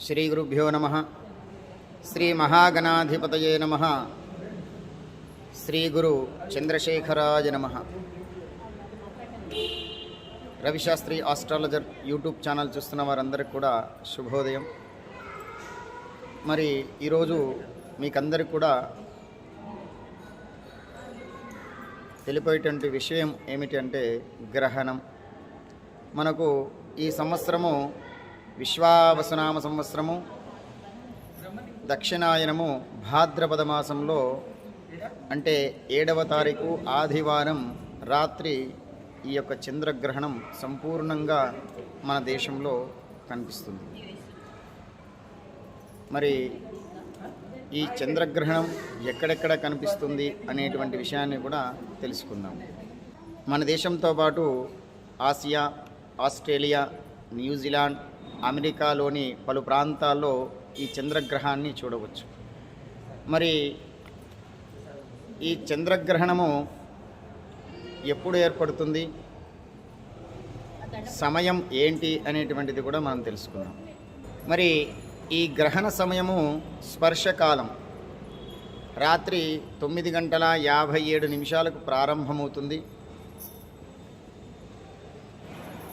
శ్రీగురుభ్యో నమ. శ్రీమహాగణాధిపతయే నమ. శ్రీగురు చంద్రశేఖరాయ నమ. రవిశాస్త్రి ఆస్ట్రాలజర్ యూట్యూబ్ ఛానల్ చూస్తున్న వారందరికి కూడా శుభోదయం. మరి ఈరోజు మీకందరికి కూడా తెలిపేటువంటి విషయం ఏమిటి అంటే గ్రహణం. మనకు ఈ సంవత్సరము విశ్వావసనామ సంవత్సరము దక్షిణాయనము భాద్రపద మాసంలో అంటే ఏడవ తారీఖు ఆదివారం రాత్రి ఈ యొక్క చంద్రగ్రహణం సంపూర్ణంగా మన దేశంలో కనిపిస్తుంది. మరి ఈ చంద్రగ్రహణం ఎక్కడెక్కడ కనిపిస్తుంది అనేటువంటి విషయాన్ని కూడా తెలుసుకుందాం. మన దేశంతో పాటు ఆసియా ఆస్ట్రేలియా న్యూజిలాండ్ అమెరికాలోని పలు ప్రాంతాల్లో ఈ చంద్రగ్రహాన్ని చూడవచ్చు. మరి ఈ చంద్రగ్రహణము ఎప్పుడు ఏర్పడుతుంది? సమయం ఏంటి అనేటువంటిది కూడా మనం తెలుసుకుందాం. మరి ఈ గ్రహణ సమయము స్పర్శకాలం. రాత్రి తొమ్మిది గంటల యాభై ఏడు నిమిషాలకు ప్రారంభమవుతుంది.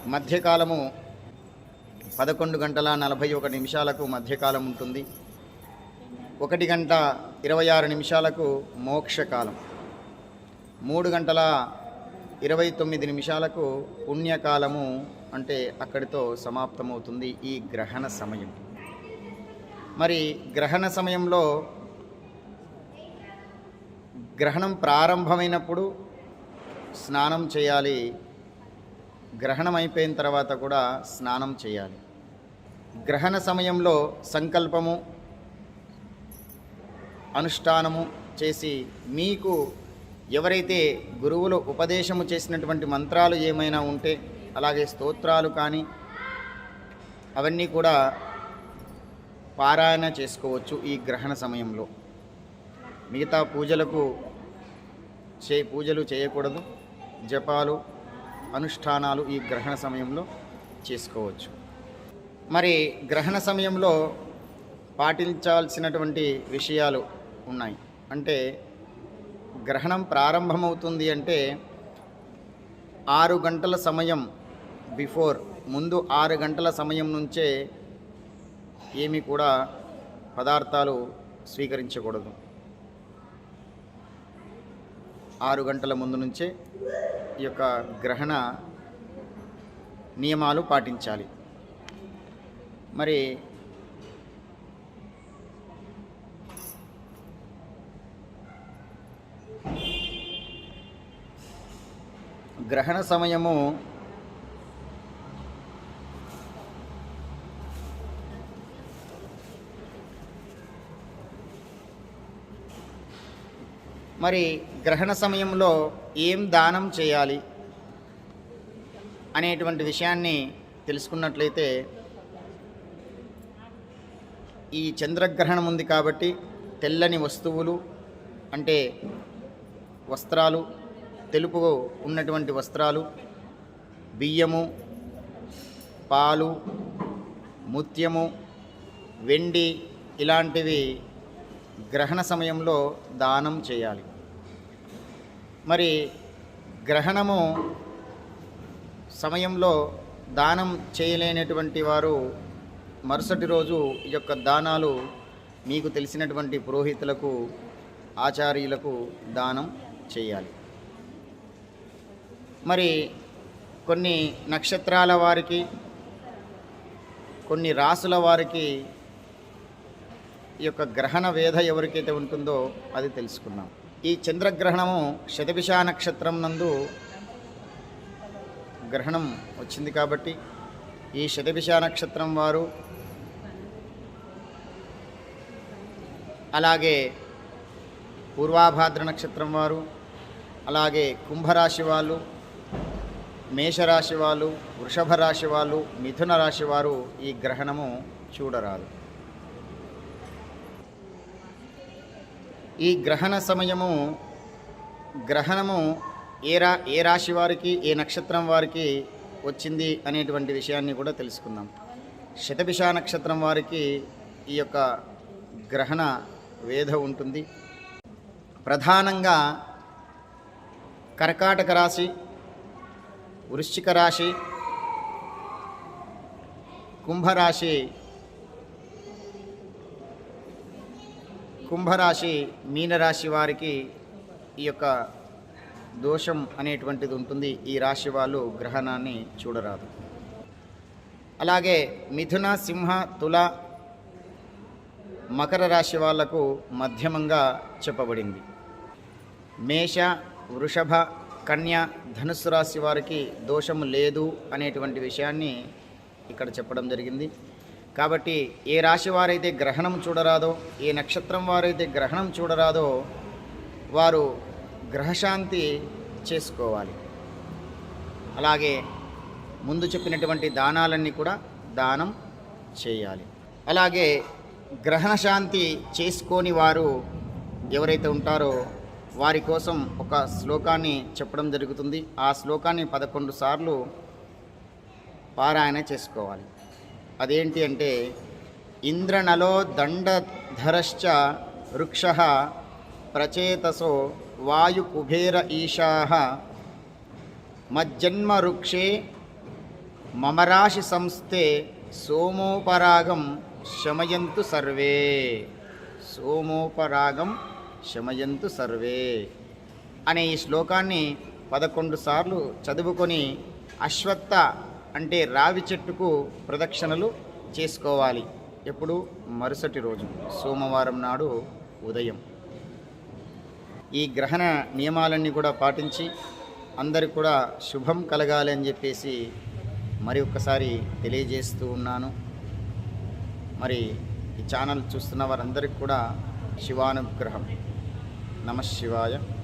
మధ్యకాలము పదకొండు గంటల నలభై ఒక నిమిషాలకు మధ్యకాలం ఉంటుంది. ఒకటి గంట ఇరవై ఆరు నిమిషాలకు మోక్షకాలం. మూడు గంటల ఇరవై తొమ్మిది నిమిషాలకు పుణ్యకాలము అంటే అక్కడితో సమాప్తమవుతుంది ఈ గ్రహణ సమయం. మరి గ్రహణ సమయంలో గ్రహణం ప్రారంభమైనప్పుడు స్నానం చేయాలి గ్రహణం అయిపోయిన తర్వాత కూడా స్నానం చేయాలి. గ్రహణ సమయంలో సంకల్పము అనుష్ఠానము చేసి మీకు ఎవరైతే గురువులు ఉపదేశము చేసినటువంటి మంత్రాలు ఏమైనా ఉంటే అలాగే స్తోత్రాలు కానీ అవన్నీ కూడా పారాయణ చేసుకోవచ్చు ఈ గ్రహణ సమయంలో. మిగతా పూజలకు చే పూజలు చేయకూడదు. జపాలు అనుష్ఠానాలు ఈ గ్రహణ సమయంలో చేసుకోవచ్చు. మరి గ్రహణ సమయంలో పాటించాల్సినటువంటి విషయాలు ఉన్నాయి. అంటే గ్రహణం ప్రారంభమవుతుంది అంటే ఆరు గంటల సమయం బిఫోర్ ముందు ఆరు గంటల సమయం నుంచే ఏమి కూడా పదార్థాలు స్వీకరించకూడదు. ఆరు గంటల ముందు నుంచే ఈ యొక్క గ్రహణ నియమాలు పాటించాలి. మరి గ్రహణ సమయము మరి గ్రహణ సమయంలో ఏం దానం చేయాలి అనేటువంటి విషయాన్ని తెలుసుకున్నట్లయితే ఈ చంద్రగ్రహణం ఉంది కాబట్టి తెల్లని వస్తువులు అంటే వస్త్రాలు తెలుపు ఉన్నటువంటి వస్త్రాలు బియ్యము పాలు ముత్యము వెండి ఇలాంటివి గ్రహణ సమయంలో దానం చేయాలి. మరి గ్రహణము సమయంలో దానం చేయలేనటువంటి వారు మరుసటి రోజు ఈ యొక్క దానాలు మీకు తెలిసినటువంటి పురోహితులకు ఆచార్యులకు దానం చేయాలి. మరి కొన్ని నక్షత్రాల వారికి కొన్ని రాసుల వారికి ఈ యొక్క గ్రహణ వేధ ఎవరికైతే ఉంటుందో అది తెలుసుకున్నాం. ఈ చంద్రగ్రహణము శతభిషా నక్షత్రం నందు గ్రహణం వచ్చింది కాబట్టి ఈ శతభిషా నక్షత్రం వారు అలాగే పూర్వాభాద్ర నక్షత్రం వారు అలాగే కుంభరాశి వాళ్ళు మేషరాశి వాళ్ళు వృషభ రాశి వాళ్ళు మిథున రాశి వారు ఈ గ్రహణము చూడరాదు. ఈ గ్రహణ సమయము గ్రహణము ఏ రా ఏ రాశి వారికి ఏ నక్షత్రం వారికి వచ్చింది అనేటువంటి విషయాన్ని కూడా తెలుసుకుందాం. శతభిషా నక్షత్రం వారికి ఈ యొక్క గ్రహణ వేధ ఉంటుంది. ప్రధానంగా కర్కాటక రాశి వృశ్చిక రాశి కుంభరాశి కుంభరాశి మీనరాశి వారికి ఈ యొక్క దోషం అనేటువంటిది ఉంటుంది. ఈ రాశి వాళ్ళు గ్రహణాన్ని చూడరాదు. అలాగే మిథున సింహ తుల మకర రాశి వాళ్ళకు మధ్యమంగా చెప్పబడింది. మేష వృషభ కన్య ధనుస్సు రాశి వారికి దోషము లేదు అనేటువంటి విషయాన్ని ఇక్కడ చెప్పడం జరిగింది. కాబట్టి ఏ రాశి వారైతే గ్రహణం చూడరాదో ఏ నక్షత్రం వారైతే గ్రహణం చూడరాదో వారు గ్రహశాంతి చేసుకోవాలి. అలాగే ముందు చెప్పినటువంటి దానాలన్నీ కూడా దానం చేయాలి. అలాగే గ్రహణ శాంతి చేసుకోని వారు ఎవరైతే ఉంటారో వారి కోసం ఒక శ్లోకాన్ని చెప్పడం జరుగుతుంది. ఆ శ్లోకాన్ని పదకొండు సార్లు పారాయణ చేసుకోవాలి. అదేంటి అంటే ఇంద్రనలో దండధరశ్చ వృక్ష ప్రచేతసో వాయుకుబేర ఈశా. మజ్జన్మ వృక్షే మమరాశి సంస్థే సోమోపరాగం శమయంతు సర్వే. సోమోపరాగం శమయంతు సర్వే అనే ఈ శ్లోకాన్ని పదకొండు సార్లు చదువుకొని అశ్వత్థ అంటే రావి చెట్టుకు ప్రదక్షిణలు చేసుకోవాలి. ఎప్పుడు? మరుసటి రోజు సోమవారం నాడు ఉదయం. ఈ గ్రహణ నియమాలన్నీ కూడా పాటించి అందరికి కూడా శుభం కలగాలి అని చెప్పేసి మరి ఒక్కసారి తెలియజేస్తూ ఉన్నాను. మరి ఈ ఛానల్ చూస్తున్న వారందరికీ కూడా శివానుగ్రహం. నమ శివాయ.